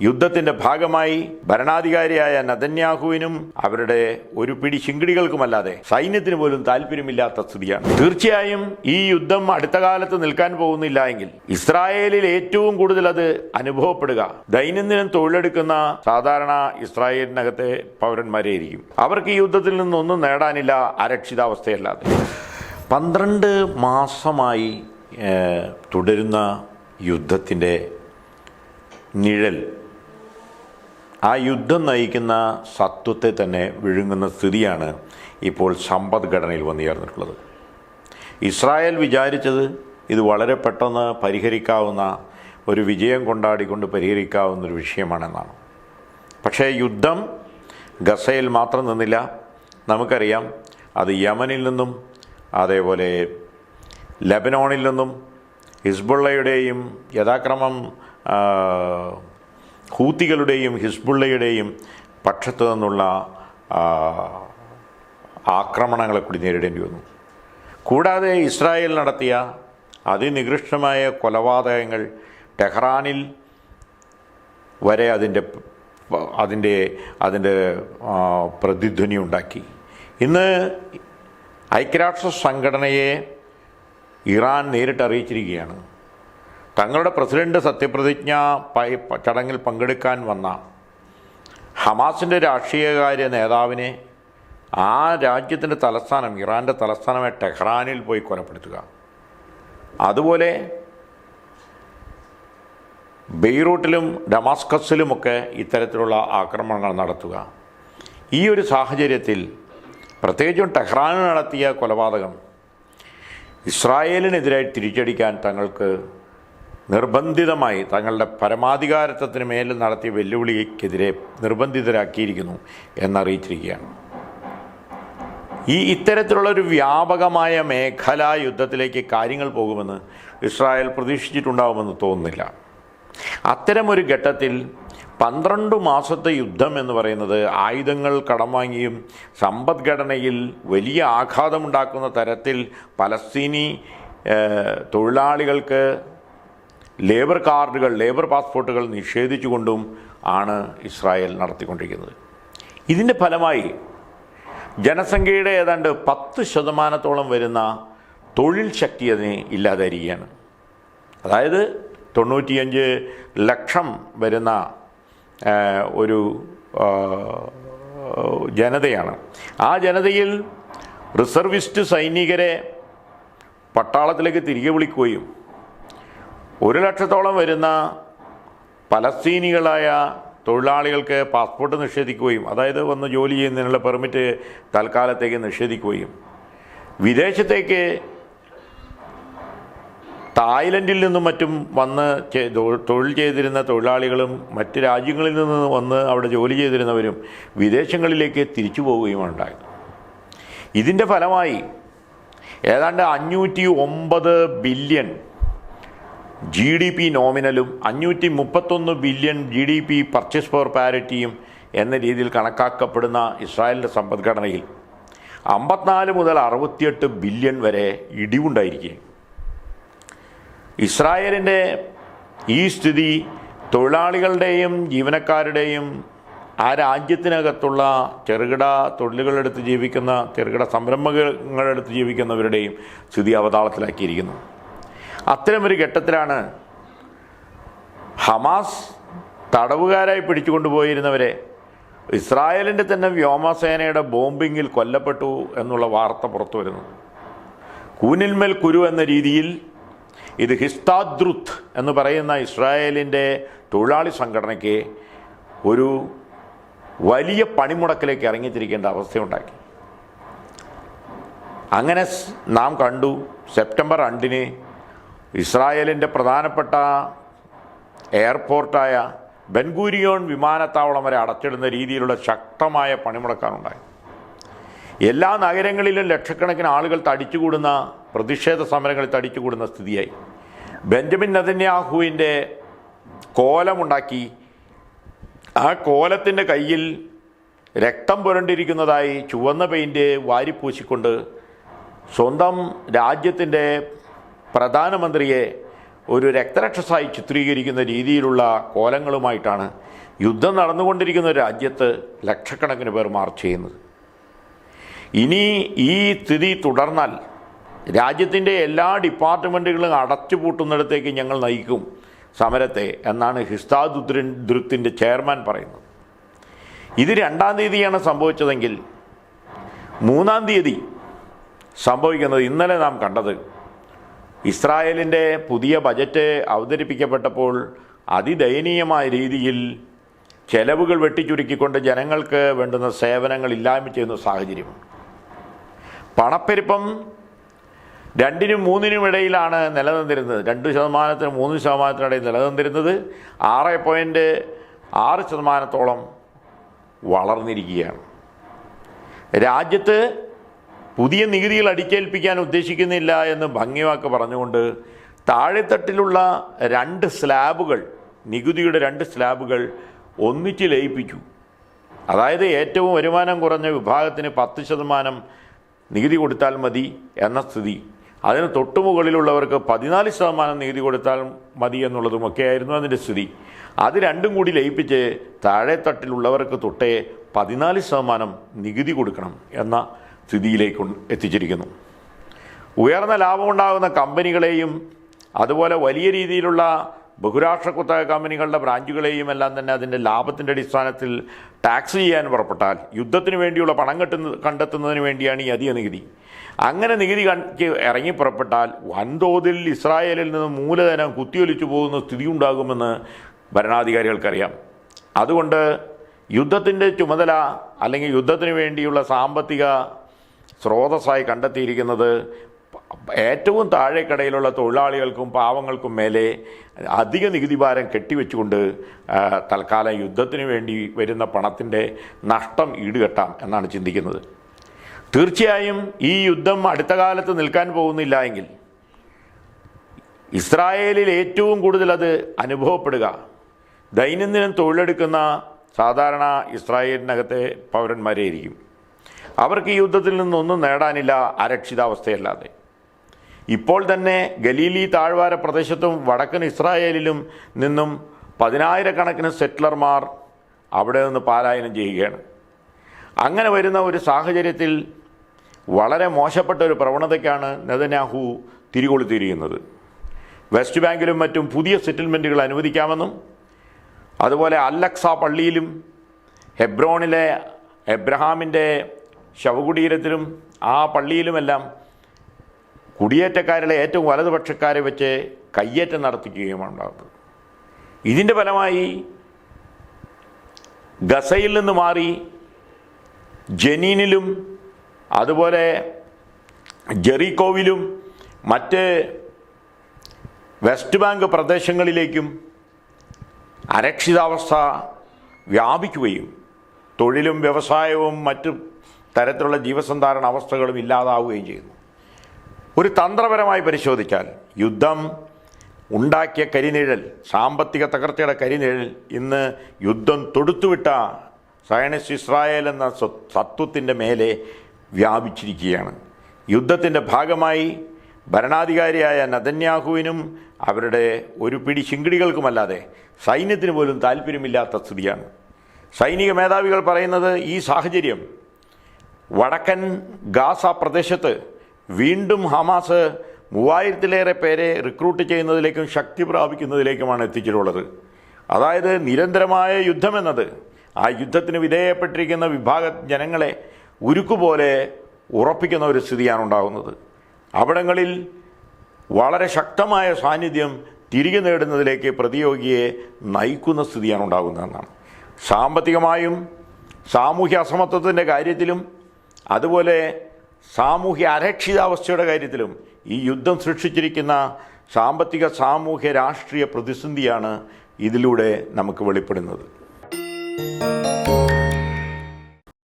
യുദ്ധത്തിന്റെ ഭാഗമായി ഭരണാധികാരിയായ നദന്യാഹുവിനും അവരുടെ ഒരു പിടി ശിങ്കിടികൾക്കുമല്ലാതെ സൈന്യത്തിന് പോലും താല്പര്യമില്ലാത്ത സ്ഥിതിയാണ്. തീർച്ചയായും ഈ യുദ്ധം അടുത്ത കാലത്ത് നിൽക്കാൻ പോകുന്നില്ല എങ്കിൽ ഇസ്രായേലിൽ ഏറ്റവും കൂടുതൽ അത് അനുഭവപ്പെടുക. ദൈനംദിനം തൊഴിലെടുക്കുന്ന സാധാരണ ഇസ്രായേലിനകത്തെ പൗരന്മാരെയായിരിക്കും അവർക്ക് ഈ യുദ്ധത്തിൽ നിന്നൊന്നും നേടാനില്ല അരക്ഷിതാവസ്ഥയല്ലാതെ. പന്ത്രണ്ട് മാസമായി തുടരുന്ന യുദ്ധത്തിന്റെ നിഴൽ ആ യുദ്ധം നയിക്കുന്ന സത്വത്തെ തന്നെ വിഴുങ്ങുന്ന സ്ഥിതിയാണ് ഇപ്പോൾ സമ്പദ്ഘടനയിൽ വന്നു ചേർന്നിട്ടുള്ളത്. ഇസ്രായേൽ വിചാരിച്ചത് ഇത് വളരെ പെട്ടെന്ന് പരിഹരിക്കാവുന്ന ഒരു വിജയം കൊണ്ടാടിക്കൊണ്ട് പരിഹരിക്കാവുന്ന ഒരു വിഷയമാണെന്നാണ്. പക്ഷേ യുദ്ധം ഗസയിൽ മാത്രം നിന്നില്ല. നമുക്കറിയാം അത് യമനിൽ നിന്നും അതേപോലെ ലബനോണിൽ നിന്നും ഹിസ്ബുള്ളയുടെയും യഥാക്രമം ഹൂത്തികളുടെയും ഹിസ്ബുള്ളയുടെയും പക്ഷത്തു നിന്നുള്ള ആക്രമണങ്ങളെ കൂടി നേരിടേണ്ടി വന്നു. കൂടാതെ ഇസ്രായേൽ നടത്തിയ അതിനികൃഷ്ടമായ കൊലപാതകങ്ങൾ ടെഹ്റാനിൽ വരെ അതിന്റെ അതിന്റെ അതിന്റെ പ്രതിധ്വനി ഉണ്ടാക്കി. ഇന്ന് ഐക്യരാഷ്ട്ര സംഘടനയെ ഇറാൻ നേരിട്ട് അറിയിച്ചിരിക്കുകയാണ് തങ്ങളുടെ പ്രസിഡന്റ് സത്യപ്രതിജ്ഞ ചടങ്ങിൽ പങ്കെടുക്കാൻ വന്ന ഹമാസിന്റെ രാഷ്ട്രീയകാര്യ നേതാവിനെ ആ രാജ്യത്തിന്റെ തലസ്ഥാനം ഇറാന്റെ തലസ്ഥാനമായ ടെഹ്റാനിൽ പോയി കൊലപ്പെടുത്തുക. അതുപോലെ ബെയ്റൂട്ടിലും ഡമാസ്കസിലുമൊക്കെ ഇത്തരത്തിലുള്ള ആക്രമണങ്ങൾ നടത്തുക. ഈ ഒരു സാഹചര്യത്തിൽ പ്രത്യേകിച്ചും ടെഹ്റാനിൽ നടത്തിയ കൊലപാതകം ഇസ്രായേലിനെതിരായി തിരിച്ചടിക്കാൻ തങ്ങൾക്ക് നിർബന്ധിതമായി തങ്ങളുടെ പരമാധികാരത്വത്തിന് മേൽ നടത്തിയ വെല്ലുവിളിക്കെതിരെ നിർബന്ധിതരാക്കിയിരിക്കുന്നു എന്നറിയിച്ചിരിക്കുകയാണ്. ഈ ഇത്തരത്തിലുള്ള ഒരു വ്യാപകമായ മേഖലാ യുദ്ധത്തിലേക്ക് കാര്യങ്ങൾ പോകുമെന്ന് ഇസ്രായേൽ പ്രതീക്ഷിച്ചിട്ടുണ്ടാവുമെന്ന് തോന്നുന്നില്ല. അത്തരമൊരു ഘട്ടത്തിൽ പന്ത്രണ്ട് മാസത്തെ യുദ്ധം എന്ന് പറയുന്നത് ആയുധങ്ങൾ കടം വാങ്ങിയും സമ്പദ്ഘടനയിൽ വലിയ ആഘാതമുണ്ടാക്കുന്ന തരത്തിൽ പലസ്തീനി തൊഴിലാളികൾക്ക് ലേബർ കാർഡുകൾ ലേബർ പാസ്പോർട്ടുകൾ നിഷേധിച്ചുകൊണ്ടും ആണ് ഇസ്രായേൽ നടത്തിക്കൊണ്ടിരിക്കുന്നത്. ഇതിന്റെ ഫലമായി ജനസംഖ്യയുടെ ഏതാണ്ട് പത്ത് ശതമാനത്തോളം വരുന്ന തൊഴിൽ ശക്തി അതിന് ഇല്ലാതായിരിക്കുകയാണ്. അതായത് തൊണ്ണൂറ്റിയഞ്ച് ലക്ഷം വരുന്ന ഒരു ജനതയാണ്. ആ ജനതയിൽ റിസർവിസ്റ്റ് സൈനികരെ പട്ടാളത്തിലേക്ക് തിരികെ വിളിക്കുകയും ഒരു ലക്ഷത്തോളം വരുന്ന പലസ്തീനികളായ തൊഴിലാളികൾക്ക് പാസ്പോർട്ട് നിഷേധിക്കുകയും അതായത് വന്ന് ജോലി ചെയ്യുന്നതിനുള്ള പെർമിറ്റ് തൽക്കാലത്തേക്ക് നിഷേധിക്കുകയും. വിദേശത്തേക്ക് തായ്ലൻഡിൽ നിന്നും മറ്റും വന്ന് തൊഴിൽ ചെയ്തിരുന്ന തൊഴിലാളികളും മറ്റ് രാജ്യങ്ങളിൽ നിന്ന് വന്ന് അവിടെ ജോലി ചെയ്തിരുന്നവരും വിദേശങ്ങളിലേക്ക് തിരിച്ചു പോവുകയുമാണ് ഉണ്ടായത്. ഇതിന്റെ ഫലമായി ഏതാണ്ട് അഞ്ഞൂറ്റി ഒമ്പത് ബില്യൺ ജി ഡി പി നോമിനലും അഞ്ഞൂറ്റി മുപ്പത്തൊന്ന് billion G D P purchase power പാരിറ്റിയും എന്ന രീതിയിൽ കണക്കാക്കപ്പെടുന്ന ഇസ്രായേലിന്റെ സമ്പദ്ഘടനയിൽ അമ്പത്തിനാല് മുതൽ അറുപത്തിയെട്ട് ബില്യൺ വരെ ഇടിവുണ്ടായിരിക്കുകയും ഇസ്രായേലിന്റെ ഈ സ്ഥിതി തൊഴിലാളികളുടെയും ജീവനക്കാരുടെയും ആ രാജ്യത്തിനകത്തുള്ള ചെറുകിട തൊഴിലുകളെടുത്ത് ജീവിക്കുന്ന ചെറുകിട സംരംഭങ്ങളെടുത്ത് ജീവിക്കുന്നവരുടെയും സ്ഥിതി അവതാളത്തിലാക്കിയിരിക്കുന്നു. അത്തരമൊരു ഘട്ടത്തിലാണ് ഹമാസ് തടവുകാരായി പിടിച്ചുകൊണ്ടുപോയിരുന്നവരെ. ഇസ്രായേലിന്റെ തന്നെ വ്യോമസേനയുടെ ബോംബിങ്ങിൽ കൊല്ലപ്പെട്ടു എന്നുള്ള വാർത്ത പുറത്തു വരുന്നു കൂനിൽമേൽ കുരു എന്ന രീതിയിൽ ഇത് ഹിസ്താദ്രുത്ത് എന്ന് പറയുന്ന ഇസ്രായേലിന്റെ തൊഴിലാളി സംഘടനയ്ക്ക് ഒരു വലിയ പണിമുടക്കിലേക്ക് ഇറങ്ങിത്തിരിക്കേണ്ട അവസ്ഥയുണ്ടാക്കി. അങ്ങനെ നാം കണ്ടു സെപ്റ്റംബർ രണ്ടിന് ഇസ്രായേലിന്റെ പ്രധാനപ്പെട്ട എയർപോർട്ടായ ബെൻഗൂരിയോൺ വിമാനത്താവളം വരെ അടച്ചിടുന്ന രീതിയിലുള്ള ശക്തമായ പണിമുടക്കാനുണ്ടായി എല്ലാ നഗരങ്ങളിലും ലക്ഷക്കണക്കിന് ആളുകൾ തടിച്ചുകൂടുന്ന പ്രതിഷേധ സമരങ്ങളിൽ തടിച്ചുകൂടുന്ന സ്ഥിതിയായി. ബെഞ്ചമിൻ നദന്യാഹുവിന്റെ കോലമുണ്ടാക്കി. ആ കോലത്തിന്റെ കയ്യിൽ രക്തം പുരണ്ടിരിക്കുന്നതായി ചുവന്ന പെയിന്റ് വാരിപ്പൂശിക്കൊണ്ട് സ്വന്തം രാജ്യത്തിന്റെ പ്രധാനമന്ത്രിയെ ഒരു രക്തരക്ഷസായി ചിത്രീകരിക്കുന്ന രീതിയിലുള്ള കോലങ്ങളുമായിട്ടാണ് യുദ്ധം നടന്നുകൊണ്ടിരിക്കുന്ന രാജ്യത്ത് ലക്ഷക്കണക്കിന് പേർ മാർച്ച് ചെയ്യുന്നത്. ഇനി ഈ സ്ഥിതി തുടർന്നാൽ രാജ്യത്തിന്റെ എല്ലാ ഡിപ്പാർട്ട്മെന്റുകളും അടച്ചുപൂട്ടുന്നിടത്തേക്ക് ഞങ്ങൾ നയിക്കും സമരത്തെ എന്നാണ് ഹിസ്താദുദ്രിന്റെ ചെയർമാൻ പറയുന്നത്. ഇത് രണ്ടാം തീയതിയാണ് സംഭവിച്ചതെങ്കിൽ മൂന്നാം തീയതി സംഭവിക്കുന്നത് ഇന്നലെ നാം കണ്ടത് ഇസ്രായേലിന്റെ പുതിയ ബജറ്റ് അവതരിപ്പിക്കപ്പെട്ടപ്പോൾ അതിദയനീയമായ രീതിയിൽ ചെലവുകൾ വെട്ടിച്ചുരുക്കിക്കൊണ്ട് ജനങ്ങൾക്ക് വേണ്ടുന്ന സേവനങ്ങൾ ഇല്ലായ്മ ചെയ്യുന്ന സാഹചര്യമാണ് പണപ്പെരുപ്പം രണ്ടിനും മൂന്നിനും ഇടയിലാണ് നിലനിന്നിരുന്നത്. രണ്ട് ശതമാനത്തിനും മൂന്ന് ശതമാനത്തിനിടയിൽ നിലനിന്നിരുന്നത്. ആറ് പോയിന്റ് ആറ് ശതമാനത്തോളം വളർന്നിരിക്കുകയാണ്. രാജ്യത്ത് പുതിയ നികുതികൾ അടിച്ചേൽപ്പിക്കാൻ ഉദ്ദേശിക്കുന്നില്ല എന്ന് ഭംഗിവാക്ക് പറഞ്ഞുകൊണ്ട് താഴെത്തട്ടിലുള്ള രണ്ട് സ്ലാബുകൾ നികുതിയുടെ രണ്ട് സ്ലാബുകൾ ഒന്നിച്ച് ലയിപ്പിച്ചു. അതായത് ഏറ്റവും വരുമാനം കുറഞ്ഞ വിഭാഗത്തിന് പത്ത് ശതമാനം നികുതി കൊടുത്താൽ മതി എന്ന സ്ഥിതി. അതിന് തൊട്ടു മുകളിലുള്ളവർക്ക് പതിനാല് ശതമാനം നികുതി കൊടുത്താൽ മതി എന്നുള്ളതുമൊക്കെയായിരുന്നു അതിന്റെ സ്ഥിതി. അത് രണ്ടും കൂടി ലയിപ്പിച്ച് താഴെത്തട്ടിലുള്ളവർക്ക് തൊട്ടേ പതിനാല് ശതമാനം നികുതി കൊടുക്കണം എന്ന സ്ഥിതിയിലേക്ക് എത്തിച്ചിരിക്കുന്നു. ഉയർന്ന ലാഭമുണ്ടാകുന്ന കമ്പനികളെയും അതുപോലെ വലിയ രീതിയിലുള്ള ബഹുരാഷ്ട്ര കുത്തക കമ്പനികളുടെ ബ്രാഞ്ചുകളെയും എല്ലാം തന്നെ അതിന്റെ ലാഭത്തിന്റെ അടിസ്ഥാനത്തിൽ ടാക്സ് ചെയ്യാൻ പുറപ്പെട്ടാൽ യുദ്ധത്തിന് വേണ്ടിയുള്ള പണം കെട്ടുന്ന കണ്ടെത്തുന്നതിന് വേണ്ടിയാണ് ഈ അധിക നികുതി അങ്ങനെ നികുതി കണക്ക് ഇറങ്ങി പുറപ്പെട്ടാൽ വൻതോതിൽ ഇസ്രായേലിൽ നിന്ന് മൂലധനം കുത്തിയൊലിച്ചു പോകുന്ന സ്ഥിതി ഉണ്ടാകുമെന്ന് ഭരണാധികാരികൾക്കറിയാം. അതുകൊണ്ട് യുദ്ധത്തിന്റെ ചുമതല അല്ലെങ്കിൽ യുദ്ധത്തിന് വേണ്ടിയുള്ള സാമ്പത്തിക സ്രോതസ്സായി കണ്ടെത്തിയിരിക്കുന്നത് ഏറ്റവും താഴേക്കടയിലുള്ള തൊഴിലാളികൾക്കും പാവങ്ങൾക്കും മേലെ അധിക നികുതി ഭാരം കെട്ടിവെച്ചുകൊണ്ട് തൽക്കാലം യുദ്ധത്തിന് വേണ്ടി വരുന്ന പണത്തിന്റെ നഷ്ടം ഈടുകെട്ടാം എന്നാണ് ചിന്തിക്കുന്നത്. തീർച്ചയായും ഈ യുദ്ധം അടുത്ത കാലത്ത് നിൽക്കാൻ പോകുന്നില്ല എങ്കിൽ ഇസ്രായേലിൽ ഏറ്റവും കൂടുതൽ അത് അനുഭവപ്പെടുക. ദൈനംദിനം തൊഴിലെടുക്കുന്ന സാധാരണ ഇസ്രായേലിനകത്തെ പൗരന്മാരെയായിരിക്കും അവർക്ക് ഈ യുദ്ധത്തിൽ നിന്നൊന്നും നേടാനില്ല അരക്ഷിതാവസ്ഥയല്ലാതെ. ഇപ്പോൾ തന്നെ ഗലീലി താഴ്വാര പ്രദേശത്തും വടക്കൻ ഇസ്രായേലിലും നിന്നും പതിനായിരക്കണക്കിന് സെറ്റ്ലർമാർ അവിടെ നിന്ന് പാലായനം ചെയ്യുകയാണ്. അങ്ങനെ വരുന്ന ഒരു സാഹചര്യത്തിൽ വളരെ മോശപ്പെട്ട ഒരു പ്രവണതയ്ക്കാണ് നെതന്യാഹു തിരികൊളുത്തിയിരിക്കുന്നത്. വെസ്റ്റ് ബാങ്കിലും മറ്റും പുതിയ സെറ്റിൽമെന്റുകൾ അനുവദിക്കാമെന്നും അതുപോലെ അല്ലക്സ പള്ളിയിലും ഹെബ്രോണിലെ എബ്രഹാമിന്റെ ശവകുടീരത്തിലും ആ പള്ളിയിലുമെല്ലാം കുടിയേറ്റക്കാരിലെ ഏറ്റവും വലതുപക്ഷക്കാരെ വെച്ച് കയ്യേറ്റം നടത്തിക്കുകയുമാണ് ഉണ്ടാകുന്നത് ഇതിന്റെ ഫലമായി ഗസയിൽ നിന്ന് മാറി ജനീനിലും അതുപോലെ ജെറിക്കോവിലും മറ്റ് വെസ്റ്റ് ബാങ്ക് പ്രദേശങ്ങളിലേക്കും അരക്ഷിതാവസ്ഥ വ്യാപിക്കുകയും തൊഴിലും വ്യവസായവും മറ്റു തരത്തിലുള്ള ജീവസന്ധാരണ അവസ്ഥകളും ഇല്ലാതാവുകയും ചെയ്യുന്നു. ഒരു തന്ത്രപരമായി പരിശോധിച്ചാൽ യുദ്ധം ഉണ്ടാക്കിയ കരിനിഴൽ സാമ്പത്തിക തകർച്ചയുടെ കരിനിഴൽ ഇന്ന് യുദ്ധം തൊടുത്തുവിട്ട സയനിസ്റ്റ് ഇസ്രായേൽ എന്ന സത്വത്തിന്റെ മേലെ വ്യാപിച്ചിരിക്കുകയാണ്. യുദ്ധത്തിന്റെ ഭാഗമായി ഭരണാധികാരിയായ നദന്യാഹുവിനും അവരുടെ ഒരു പിടി ശിങ്കിടികൾക്കുമല്ലാതെ സൈന്യത്തിന് പോലും താല്പര്യമില്ലാത്ത സ്ഥിതിയാണ്. സൈനിക മേധാവികൾ പറയുന്നത് ഈ സാഹചര്യം വടക്കൻ ഗാസ പ്രദേശത്ത് വീണ്ടും ഹമാസ് മൂവായിരത്തിലേറെ പേരെ റിക്രൂട്ട് ചെയ്യുന്നതിലേക്കും ശക്തി പ്രാപിക്കുന്നതിലേക്കുമാണ് എത്തിച്ചിട്ടുള്ളത്. അതായത് നിരന്തരമായ യുദ്ധമെന്നത് ആ യുദ്ധത്തിന് വിധേയപ്പെട്ടിരിക്കുന്ന വിഭാഗ ജനങ്ങളെ ഉരുക്കുപോലെ ഉറപ്പിക്കുന്ന ഒരു സ്ഥിതിയാണ് ഉണ്ടാകുന്നത്. അവിടങ്ങളിൽ വളരെ ശക്തമായ സാന്നിധ്യം തിരികെ നേടുന്നതിലേക്ക് പ്രതിയോഗിയെ നയിക്കുന്ന സ്ഥിതിയാണ് ഉണ്ടാകുന്നതെന്നാണ്. സാമ്പത്തികമായും സാമൂഹ്യ അസമത്വത്തിന്റെ കാര്യത്തിലും അതുപോലെ സാമൂഹ്യ അരക്ഷിതാവസ്ഥയുടെ കാര്യത്തിലും ഈ യുദ്ധം സൃഷ്ടിച്ചിരിക്കുന്ന സാമ്പത്തിക സാമൂഹ്യ രാഷ്ട്രീയ പ്രതിസന്ധിയാണ് ഇതിലൂടെ നമുക്ക് വെളിപ്പെടുന്നത്.